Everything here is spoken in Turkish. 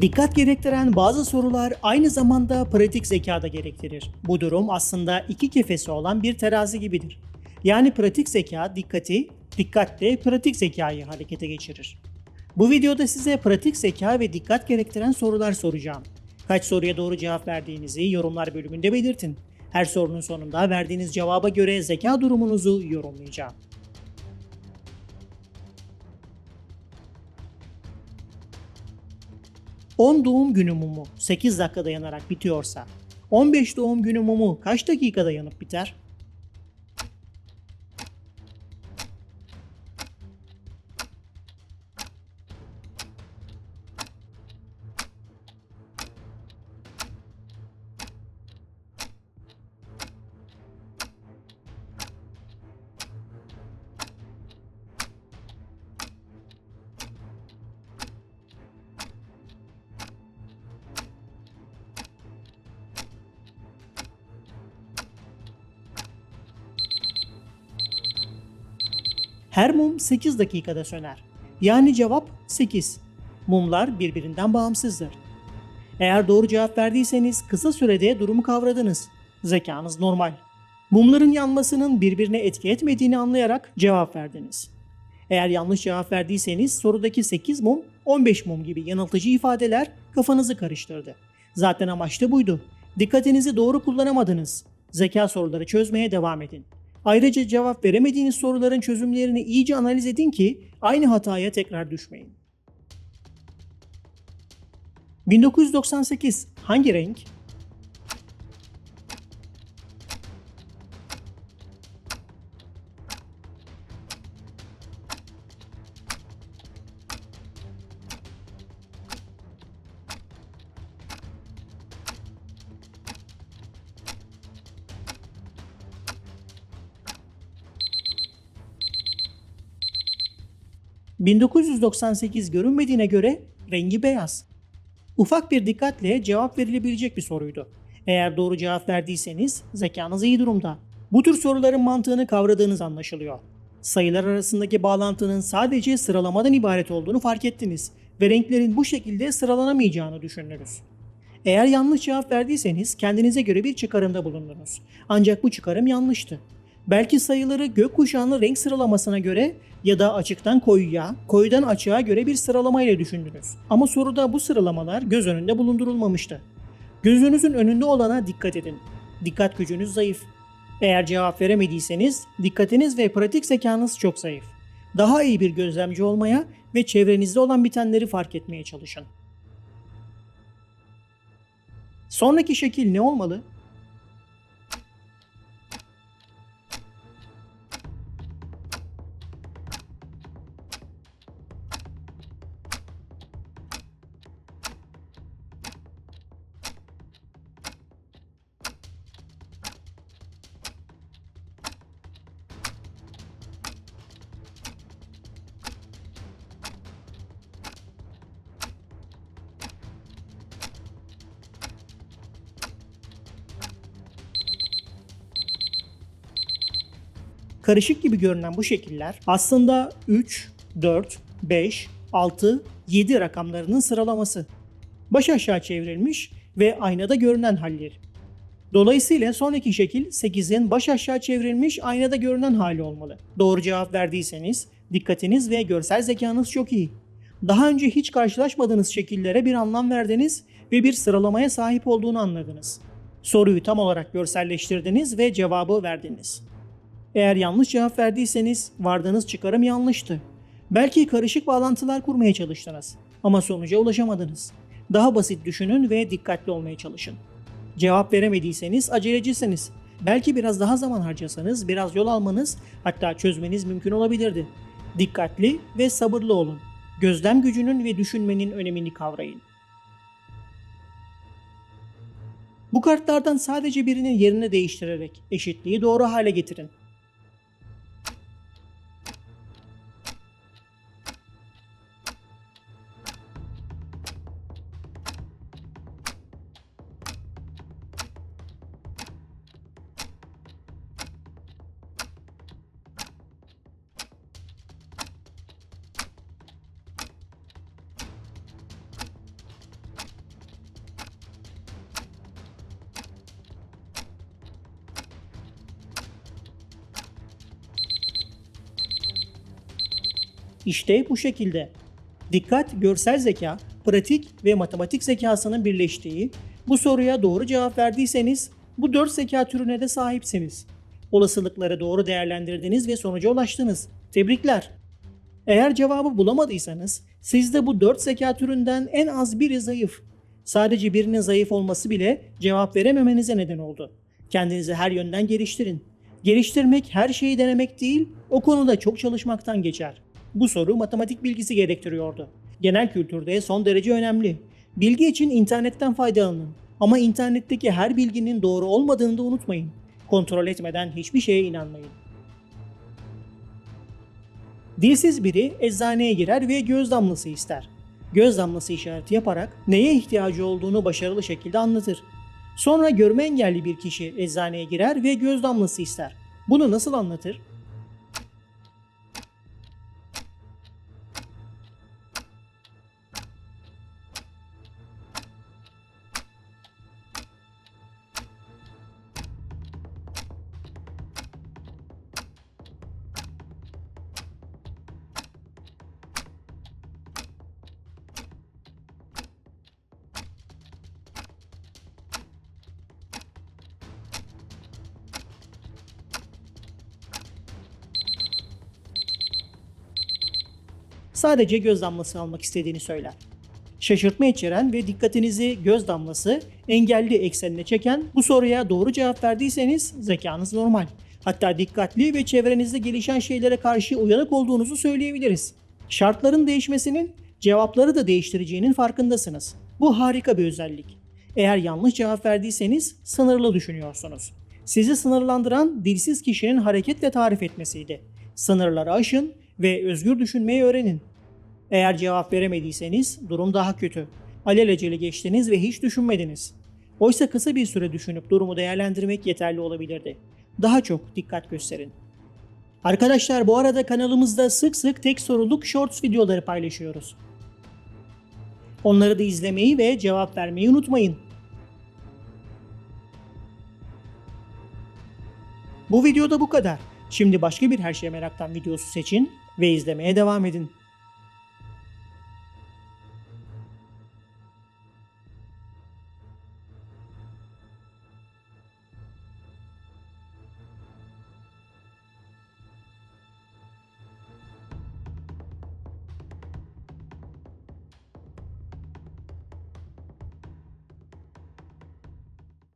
Dikkat gerektiren bazı sorular aynı zamanda pratik zeka da gerektirir. Bu durum aslında iki kefesi olan bir terazi gibidir. Yani pratik zeka dikkati, dikkat de pratik zekayı harekete geçirir. Bu videoda size pratik zeka ve dikkat gerektiren sorular soracağım. Kaç soruya doğru cevap verdiğinizi yorumlar bölümünde belirtin. Her sorunun sonunda verdiğiniz cevaba göre zeka durumunuzu yorumlayacağım. 10 doğum günü mumu 8 dakika yanarak bitiyorsa 15 doğum günü mumu kaç dakikada yanıp biter? Her mum 8 dakikada söner. Yani cevap 8. Mumlar birbirinden bağımsızdır. Eğer doğru cevap verdiyseniz kısa sürede durumu kavradınız. Zekanız normal. Mumların yanmasının birbirine etki etmediğini anlayarak cevap verdiniz. Eğer yanlış cevap verdiyseniz sorudaki 8 mum 15 mum gibi yanıltıcı ifadeler kafanızı karıştırdı. Zaten amaç da buydu. Dikkatinizi doğru kullanamadınız. Zeka soruları çözmeye devam edin. Ayrıca cevap veremediğiniz soruların çözümlerini iyice analiz edin ki aynı hataya tekrar düşmeyin. 1998 hangi renk? ...1998 görünmediğine göre rengi beyaz. Ufak bir dikkatle cevap verilebilecek bir soruydu. Eğer doğru cevap verdiyseniz zekanız iyi durumda. Bu tür soruların mantığını kavradığınız anlaşılıyor. Sayılar arasındaki bağlantının sadece sıralamadan ibaret olduğunu fark ettiniz ve renklerin bu şekilde sıralanamayacağını düşündünüz. Eğer yanlış cevap verdiyseniz kendinize göre bir çıkarımda bulundunuz. Ancak bu çıkarım yanlıştı. Belki sayıları gökkuşağının renk sıralamasına göre ya da açıktan koyuya, koyudan açığa göre bir sıralama ile düşündünüz. Ama soruda bu sıralamalar göz önünde bulundurulmamıştı. Gözünüzün önünde olana dikkat edin. Dikkat gücünüz zayıf. Eğer cevap veremediyseniz dikkatiniz ve pratik zekanız çok zayıf. Daha iyi bir gözlemci olmaya ve çevrenizde olan bitenleri fark etmeye çalışın. Sonraki şekil ne olmalı? Karışık gibi görünen bu şekiller aslında 3, 4, 5, 6, 7 rakamlarının sıralaması. Baş aşağı çevrilmiş ve aynada görünen halleri. Dolayısıyla sonraki şekil 8'in baş aşağı çevrilmiş aynada görünen hali olmalı. Doğru cevap verdiyseniz dikkatiniz ve görsel zekanız çok iyi. Daha önce hiç karşılaşmadığınız şekillere bir anlam verdiniz ve bir sıralamaya sahip olduğunu anladınız. Soruyu tam olarak görselleştirdiniz ve cevabı verdiniz. Eğer yanlış cevap verdiyseniz vardığınız çıkarım yanlıştı. Belki karışık bağlantılar kurmaya çalıştınız ama sonuca ulaşamadınız. Daha basit düşünün ve dikkatli olmaya çalışın. Cevap veremediyseniz acelecisiniz. Belki biraz daha zaman harcasanız, biraz yol almanız, hatta çözmeniz mümkün olabilirdi. Dikkatli ve sabırlı olun. Gözlem gücünün ve düşünmenin önemini kavrayın. Bu kartlardan sadece birinin yerini değiştirerek eşitliği doğru hale getirin. İşte bu şekilde. Dikkat, görsel zeka, pratik ve matematik zekasının birleştiği bu soruya doğru cevap verdiyseniz bu dört zeka türüne de sahipsiniz. Olasılıkları doğru değerlendirdiniz ve sonuca ulaştınız. Tebrikler. Eğer cevabı bulamadıysanız sizde bu dört zeka türünden en az biri zayıf. Sadece birinin zayıf olması bile cevap verememenize neden oldu. Kendinizi her yönden geliştirin. Geliştirmek her şeyi denemek değil, o konuda çok çalışmaktan geçer. Bu soru matematik bilgisi gerektiriyordu. Genel kültürde son derece önemli. Bilgi için internetten faydalanın. Ama internetteki her bilginin doğru olmadığını da unutmayın. Kontrol etmeden hiçbir şeye inanmayın. Dilsiz biri eczaneye girer ve göz damlası ister. Göz damlası işareti yaparak neye ihtiyacı olduğunu başarılı şekilde anlatır. Sonra görme engelli bir kişi eczaneye girer ve göz damlası ister. Bunu nasıl anlatır? Sadece göz damlası almak istediğini söyler. Şaşırtma içeren ve dikkatinizi göz damlası engelli eksenine çeken bu soruya doğru cevap verdiyseniz zekanız normal. Hatta dikkatli ve çevrenizde gelişen şeylere karşı uyanık olduğunuzu söyleyebiliriz. Şartların değişmesinin cevapları da değiştireceğinin farkındasınız. Bu harika bir özellik. Eğer yanlış cevap verdiyseniz sınırlı düşünüyorsunuz. Sizi sınırlandıran dilsiz kişinin hareketle tarif etmesiydi. Sınırları aşın ve özgür düşünmeyi öğrenin. Eğer cevap veremediyseniz durum daha kötü. Alelacele geçtiniz ve hiç düşünmediniz. Oysa kısa bir süre düşünüp durumu değerlendirmek yeterli olabilirdi. Daha çok dikkat gösterin. Arkadaşlar bu arada kanalımızda sık sık tek soruluk shorts videoları paylaşıyoruz. Onları da izlemeyi ve cevap vermeyi unutmayın. Bu videoda bu kadar. Şimdi başka bir her şeye meraktan videosu seçin ve izlemeye devam edin.